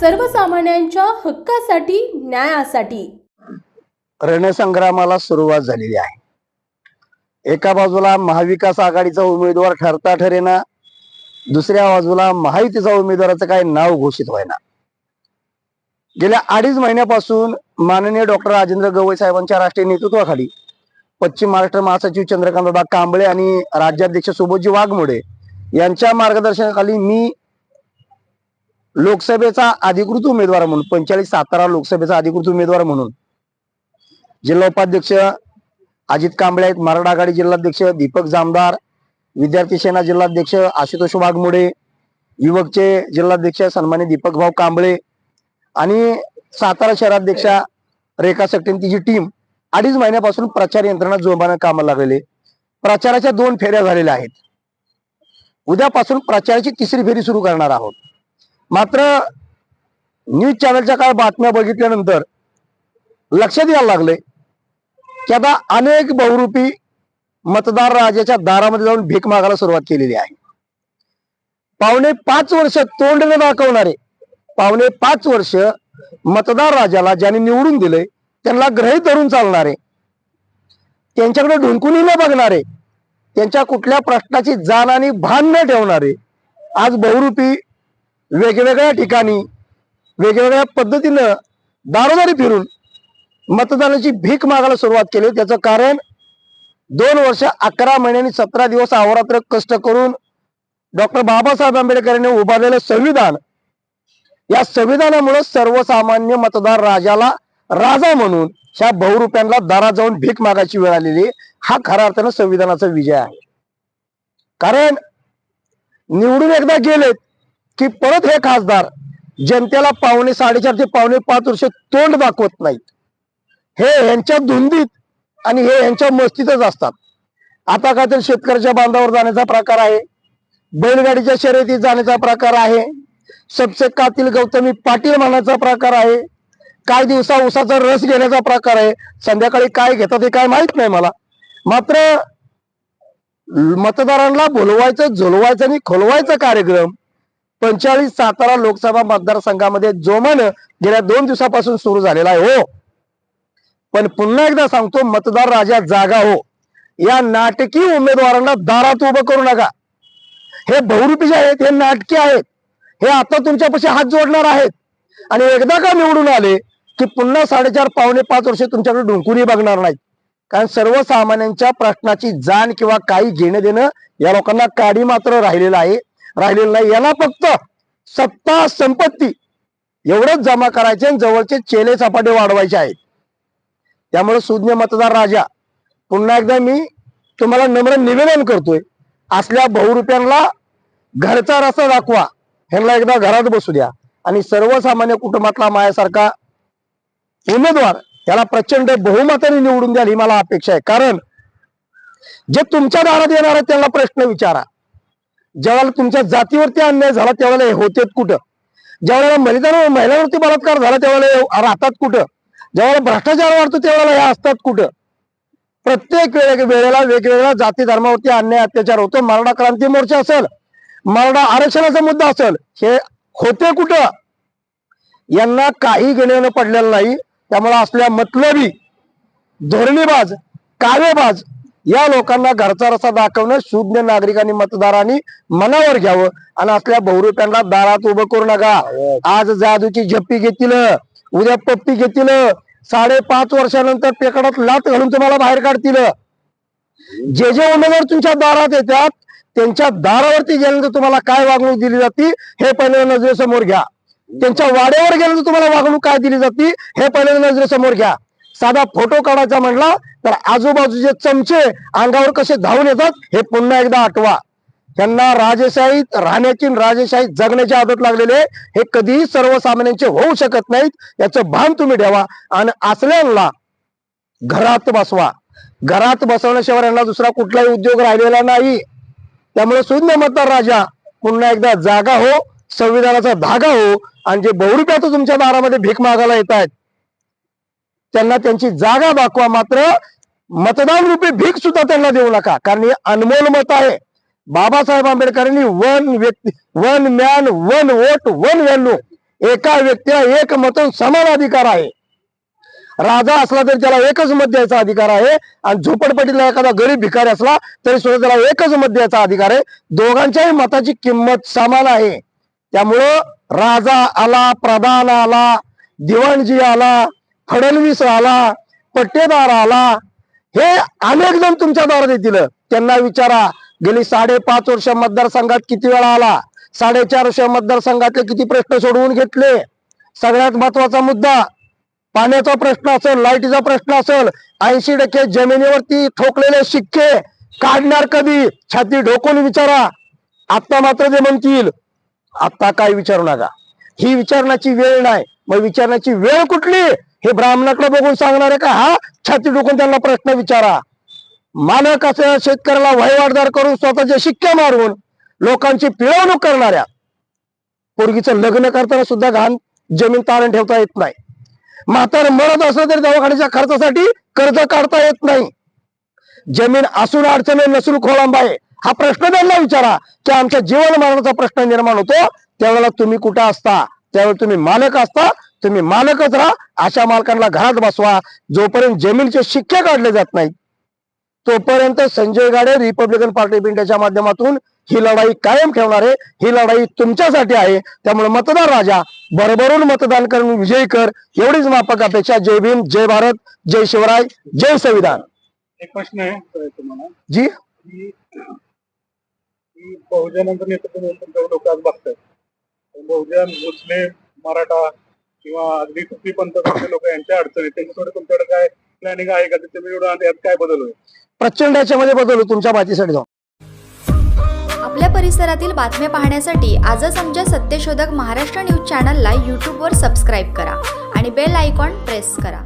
सर्वसामान्यांच्या हक्कासाठी न्यायासाठी? रणसंग्रामाला सुरुवात झालेली आहे. एका बाजूला महाविकास आघाडीचा उमेदवार ठरता ठरेना दुसऱ्या बाजूला महायुतीचा उमेदवाराचं काही नाव घोषित व्हायना. गेल्या अडीच महिन्यापासून माननीय डॉक्टर राजेंद्र गवई साहेबांच्या राष्ट्रीय नेतृत्वाखाली पश्चिम महाराष्ट्र महासचिव चंद्रकांतदादा कांबळे आणि राज्याध्यक्ष सुबोधजी वाघमोडे यांच्या मार्गदर्शनाखाली मी लोकसभेचा अधिकृत उमेदवार म्हणून पंचेचाळीस सातारा लोकसभेचा अधिकृत उमेदवार म्हणून. जिल्हा उपाध्यक्ष अजित कांबळे आहेत मराठा आघाडी जिल्हाध्यक्ष दीपक जामदार विद्यार्थी सेना जिल्हाध्यक्ष आशुतोष वाघमोडे युवकचे जिल्हाध्यक्ष सन्मानित दीपक भाऊ कांबळे आणि सातारा शहराध्यक्षा रेखा सक्टेन तिची टीम अडीच महिन्यापासून प्रचार यंत्रणा जोमानं कामाला लागलेले प्रचाराच्या दोन फेऱ्या झालेल्या आहेत. उद्यापासून प्रचाराची तिसरी फेरी सुरू करणार आहोत. मात्र न्यूज चॅनलच्या काय बातम्या बघितल्यानंतर लक्षात यायला लागले की आता अनेक बहुरूपी मतदार राजाच्या दारामध्ये जाऊन भीक मागायला सुरुवात केलेली आहे. पावणे पाच वर्ष तोंड न दाखवणारे पावणे पाच वर्ष मतदार राजाला ज्यांनी निवडून दिले त्यांना ग्रहित धरून चालणारे त्यांच्याकडे ढुंकूनही न बघणारे त्यांच्या कुठल्या प्रश्नाची जाण आणि भान न ठेवणारे आज बहुरूपी वेगवेगळ्या ठिकाणी वेगवेगळ्या पद्धतीनं दारोदारी फिरून मतदानाची भीक मागायला सुरुवात केली त्याचं कारण दोन वर्ष अकरा महिन्यांनी सतरा दिवस अहोरात्र कष्ट करून डॉक्टर बाबासाहेब आंबेडकर यांनी उभारलेलं संविधान या संविधानामुळे सर्वसामान्य मतदार राजाला राजा म्हणून ह्या बहुरुप्यांना दारा जाऊन भीक मागायची वेळ आलेली. हा खऱ्या अर्थानं संविधानाचा विजय आहे. कारण निवडून एकदा गेलेत की परत हे खासदार जनतेला पावणे साडेचार ते पावणे पाच वर्ष तोंड दाखवत नाहीत. हे यांच्या धुंदीत आणि हे यांच्या मस्तीतच असतात. आता काय तर शेतकऱ्याच्या बांधावर जाण्याचा प्रकार आहे. बैलगाडीच्या शर्यतीत जाण्याचा प्रकार आहे. सबसे कातील गौतमी पाटील म्हणण्याचा प्रकार आहे. काय दिवसा उसाचा रस घेण्याचा प्रकार आहे. संध्याकाळी काय घेतात हे काय माहीत नाही मला. मात्र मतदारांना बोलवायचं झोलवायचं आणि खोलवायचा कार्यक्रम पंचेचाळीस सातारा लोकसभा मतदारसंघामध्ये जोमानं गेल्या दोन दिवसापासून सुरू झालेला आहे हो. पण पुन्हा एकदा सांगतो मतदार राजा जागा हो. या नाटकी उमेदवारांना दारात उभं करू नका. हे बहुरूपी जे आहेत हे नाटकी आहेत. हे आता तुमच्यापाशी हात जोडणार आहेत. आणि एकदा का निवडून आले की पुन्हा साडेचार पावणे पाच वर्ष तुमच्याकडे ढुंकूनही बघणार नाहीत. कारण सर्वसामान्यांच्या प्रश्नाची जाण किंवा काही घेणं देणं या लोकांना काडी मात्र राहिलेलं आहे. राहिलेलं नाही. याला फक्त सत्ता संपत्ती एवढंच जमा करायचे आणि जवळचे चेले सपाटे वाढवायचे आहेत. त्यामुळे सुज्ञ मतदार राजा पुन्हा एकदा मी तुम्हाला नम्र निवेदन करतोय असल्या बहुरुप्यांना घरचा रस्ता दाखवा. ह्यांना एकदा घरात बसू द्या. आणि सर्वसामान्य कुटुंबातला माझ्यासारखा उमेदवार त्याला प्रचंड बहुमताने निवडून द्याल ही मला अपेक्षा आहे. कारण जे तुमच्या दारात येणार आहे त्यांना प्रश्न विचारा. ज्यावेळेला तुमच्या जातीवरती अन्याय झाला त्यावेळेला हे होतेत कुठं? ज्यावेळेला महिलांवर महिलांवरती बलात्कार झाला त्यावेळेला राहतात कुठं? ज्यावेळेला भ्रष्टाचार वाढतो त्यावेळेला हे असतात कुठं? प्रत्येक वेळे वेळेला वेगवेगळ्या जाती धर्मावरती अन्याय अत्याचार होतो. मराठा क्रांती मोर्चा असेल मराठा आरक्षणाचा मुद्दा असेल हे होते कुठं? यांना काही घेणं पडलेलं नाही. त्यामुळे असल्या मतलबी धोरणीबाज काव्यबाज या लोकांना घरचा रस्ता दाखवणं शून्य नागरिकांनी मतदारांनी मनावर घ्यावं आणि असल्या बहुरुप्यांना दारात उभं करू नका. आज जादूची झप्पी घेतील उद्या पप्पी घेतील साडेपाच वर्षानंतर पेकडात लात घालून तुम्हाला बाहेर काढतील. जे जे उमेदवार तुमच्या दारात येतात त्यांच्या दारावरती गेल्यानंतर तुम्हाला काय वागणूक दिली जाते हे पहिले नजरेसमोर घ्या. त्यांच्या वाड्यावर गेल्यानंतर तुम्हाला वागणूक काय दिली जाते हे पहिले नजरेसमोर घ्या. साधा फोटो काढायचा म्हणला तर आजूबाजूचे चमचे अंगावर कसे धावून येतात हे पुन्हा एकदा आठवा. त्यांना राजेशाहीत राहण्याची राजेशाहीत जगण्याची आदत लागलेले हे कधीही सर्वसामान्यांचे होऊ शकत नाहीत. याचं भान तुम्ही ठेवा आणि असल्यांना घरात बसवा. घरात बसवण्याशिवाय यांना दुसरा कुठलाही उद्योग राहिलेला नाही. त्यामुळे शून्य मतदार राजा पुन्हा एकदा जागा हो संविधानाचा धागा हो आणि जे बहुरुप्यात तुमच्या दारामध्ये भीक मागायला येत आहेत त्यांना त्यांची जागा दाखवा मात्र मतदान रूपी भीक सुद्धा त्यांना देऊ नका. कारण हे अनमोल मत आहे. बाबासाहेब आंबेडकरांनी वन व्यक्ती one man one vote one value एका व्यक्तीला एक मत समान अधिकार आहे. राजा असला तरी त्याला एकच मत द्यायचा अधिकार आहे. आणि झोपडपट्टीला एखादा गरीब भिकारी असला तरी सुद्धा त्याला एकच मत द्यायचा अधिकार आहे. दोघांच्याही मताची किंमत समान आहे. त्यामुळं राजा आला प्रधान आला दिवाणजी आला फडणवीस आला पट्टेदार आला हे अनेक जण तुमच्या दारात येतील. त्यांना विचारा गेली साडेपाच वर्ष मतदारसंघात किती वेळा आला? साडेचार वर्ष मतदारसंघातले किती प्रश्न सोडवून घेतले? सगळ्यात महत्त्वाचा मुद्दा पाण्याचा प्रश्न असेल लाईटीचा प्रश्न असेल ऐंशी टक्के जमिनीवरती ठोकलेले शिक्के काढणार कधी? छाती ढोकून विचारा. आता मात्र ते म्हणतील आता काय विचारू नका. ही विचारण्याची वेळ नाही. मग विचारण्याची वेळ कुठली? हे ब्राह्मणाकडे बघून सांगणार आहे का? हा? छाती डोकून त्यांना प्रश्न विचारा. मालक असं शेतकऱ्याला वहिवाटदार करून स्वतःचे शिक्के मारून लोकांची पिळवणूक करणाऱ्या पोरगीचं लग्न करताना सुद्धा घाण जमीन तारण ठेवता येत नाही. म्हातार मरत असलं तरी दवाखान्याच्या खर्चासाठी कर्ज काढता येत नाही. जमीन असून अडचणी नसून खोळंबाय आहे. हा प्रश्न त्यांना विचारा. की आमच्या जीवन मरणाचा प्रश्न निर्माण होतो त्यावेळेला तुम्ही कुठं असता? त्यावेळेला तुम्ही मालक असता तुम्ही मालकच राहा अशा मालकांना घरात बसवा जोपर्यंत जमीनचे शिक्के काढले जात नाहीत तोपर्यंत Sanjay Gade Republican party of इंडियाच्या माध्यमातून ही लढाई कायम ठेवणार आहे. ही लढाई तुमच्यासाठी आहे. त्यामुळे मतदार राजा भरभरून मतदान करून विजयी कर. एवढीच माफक अपेक्षा. जय भीम जय भारत जय शिवराय जय संविधान. एक प्रश्न आहे तुम्हाला. जी? बहुजनांचं नेतृत्व म्हणून बघतात बहुजन मुस्लिम मराठा किंवा अगदी सुफी पंथाचे लोक यांच्या अडचणी त्यांच्याकडे तुमच्याकडे काय प्लॅनिंग आहे का? ते तुम्ही एवढं यात काय बदल होईल? प्रचंड याच्यामध्ये बदल होईल तुमच्या माहितीसाठी जाऊन. आपल्या परिसरातील बातम्या पाहण्यासाठी आजच आमच्या सत्यशोधक महाराष्ट्र न्यूज चॅनलला यूट्यूबवर सबस्क्राईब करा आणि बेल आयकॉन प्रेस करा.